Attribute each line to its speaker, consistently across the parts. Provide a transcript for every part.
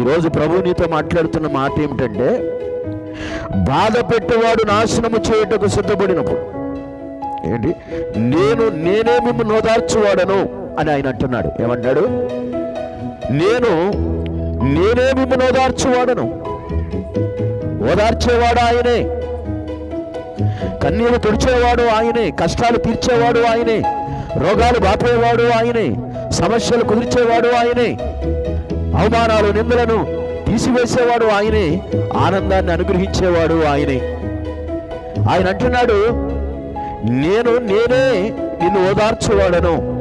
Speaker 1: ఈరోజు ప్రభు నీతో మాట్లాడుతున్న మాట ఏమిటంటే బాధ పెట్టేవాడు నాశనము చేయుటకు సిద్ధపడినప్పుడు. ఏంటి? నేను నేనే మిమ్మల్ని నోదార్చువాడను అని ఆయన అంటున్నాడు. ఏమంటాడు? నేను నేనే మిమ్మల్ని ఓదార్చువాడను. ఓదార్చేవాడు ఆయనే. కన్నీరు తుడిచేవాడు ఆయనే. కష్టాలు తీర్చేవాడు ఆయనే. రోగాలు బాపేవాడు ఆయనే. సమస్యలు కుదిర్చేవాడు ఆయనే. అవమానాలు నిందలను తీసివేసేవాడు ఆయనే ఆనందాన్ని అనుగ్రహించేవాడు ఆయనే. ఆయన అంటున్నాడు నేను నేనే నిన్ను ఓదార్చేవాడను.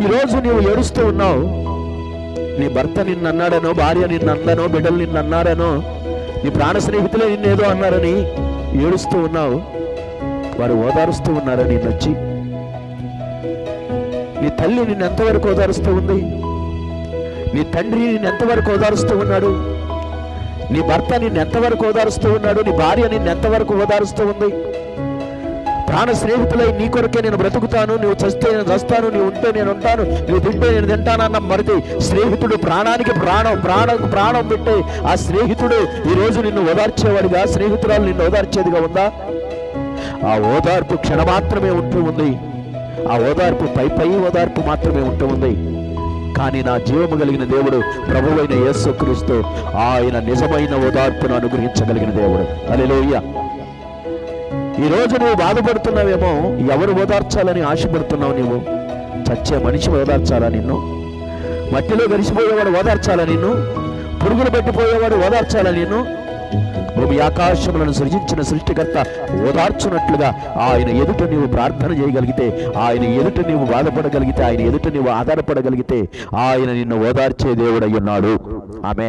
Speaker 1: ఈరోజు నీవు ఏడుస్తూ ఉన్నావు. నీ భర్త నిన్ను అన్నాడనో భార్య నిన్ను అందనో బిడ్డలు నిన్ను అన్నారనో నీ ప్రాణ స్నేహితులే నిన్నేదో అన్నారని ఏడుస్తూ ఉన్నావు. వారు ఓదారుస్తూ ఉన్నారని నచ్చి వచ్చి నీ తల్లి నిన్ను ఎంతవరకు ఓదారుస్తూ ఉంది? నీ తండ్రి నిన్ను ఎంతవరకు ఓదారుస్తూ ఉన్నాడు? నీ భర్త నిన్ను ఎంతవరకు ఓదారుస్తూ ఉన్నాడు? నీ భార్య నిన్ను ఎంతవరకు ఓదారుస్తూ ఉంది? ప్రాణ స్నేహితులై నీ కొరకే నేను బ్రతుకుతాను నువ్వు చస్తే నేను చస్తాను నీవు ఉంటే నేను ఉంటాను నువ్వు తింటే నేను తింటానన్న మరిది స్నేహితుడు ప్రాణానికి ప్రాణం ప్రాణం ప్రాణం పెట్టే ఆ స్నేహితుడు ఈరోజు నిన్ను ఓదార్చేవాడిగా? స్నేహితురాలు నిన్ను ఓదార్చేదిగా ఉందా? ఆ ఓదార్పు క్షణమాత్రమే ఉంటూ ఉంది. ఆ ఓదార్పు పై పై ఓదార్పు మాత్రమే ఉంటూ ఉంది. కానీ నా జీవము కలిగిన దేవుడు ప్రభువైన యేసుక్రీస్తు ఆయన నిజమైన ఓదార్పును అనుగ్రహించగలిగిన దేవుడు. అలెలోయ ఈ రోజు నువ్వు బాధపడుతున్నావేమో ఎవరు ఓదార్చాలని ఆశపడుతున్నావు నీవు? చచ్చే మనిషి ఓదార్చాలా నిన్ను? మట్టిలో గడిచిపోయేవాడు ఓదార్చాలా నిన్ను? పురుగులు పెట్టిపోయేవాడు ఓదార్చాలా నిన్ను? భూమి ఆకాశములను సృజించిన సృష్టికర్త ఓదార్చున్నట్లుగా ఆయన ఎదుట నీవు ప్రార్థన చేయగలిగితే ఆయన ఎదుట నీవు బాధపడగలిగితే ఆయన ఎదుట నీవు ఆధారపడగలిగితే ఆయన నిన్ను ఓదార్చే దేవుడై ఉన్నాడు. ఆమె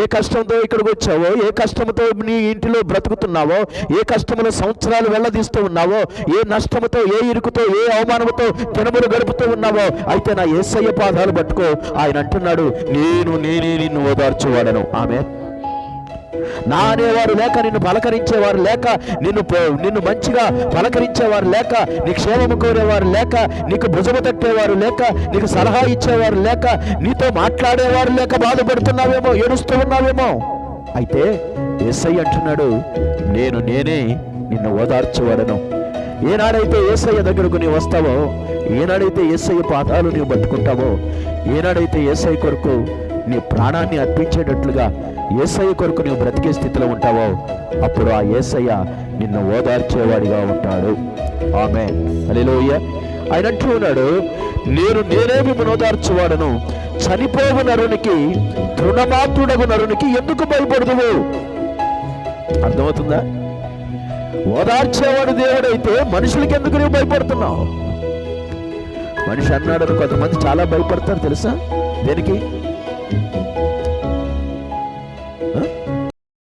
Speaker 1: ఏ కష్టంతో ఇక్కడికి వచ్చావో ఏ కష్టంతో నీ ఇంటిలో బ్రతుకుతున్నావో ఏ కష్టములో సంవత్సరాలు వెళ్ళదీస్తూ ఉన్నావో ఏ నష్టముతో ఏ ఇరుకుతో ఏ అవమానముతో దినములు గడుపుతూ ఉన్నావో అయితే నా ఏసయ్య పాదాలు పట్టుకో ఆయన అంటున్నాడు నేను నేనే నిన్ను ఓదార్చువాడను. ఆమె నా అనేవారు లేక నిన్ను పలకరించేవారు లేక నిన్ను నిన్ను మంచిగా పలకరించేవారు లేక నీ క్షేమము కోరేవారు లేక నీకు భుజము తట్టేవారు లేక నీకు సలహా ఇచ్చేవారు లేక నీతో మాట్లాడేవారు లేక బాధపడుతున్నావేమో ఏడుస్తూ ఉన్నావేమో. అయితే ఎస్ఐ అంటున్నాడు నేను నేనే నిన్ను ఓదార్చేవాడను. ఏనాడైతే ఏసయ్య దగ్గరకు నీవు వస్తావో ఏనాడైతే ఏసయ్య పాదాలు నీవు పట్టుకుంటావో ఏనాడైతే ఏసఐ కొరకు నీ ప్రాణాన్ని అర్పించేటట్లుగా ఏసయ్య కొరకు నువ్వు బ్రతికే స్థితిలో ఉంటావో అప్పుడు ఆ ఏసయ్య నిన్ను ఓదార్చేవాడిగా ఉంటాడు. ఆమె అలిలోయ ఆయన అంటూ ఉన్నాడు నేను నేనే మిమ్మల్ని ఓదార్చువాడను. చనిపోవు నరునికి తృణమాత్రుడగు నరునికి ఎందుకు భయపడదువు? అర్థమవుతుందా? ఓదార్చేవాడు దేవుడైతే మనుషులకి ఎందుకు నువ్వు భయపడుతున్నావు? మనిషి అన్నాడు కొంతమంది చాలా భయపడతారు తెలుసా? దేనికి?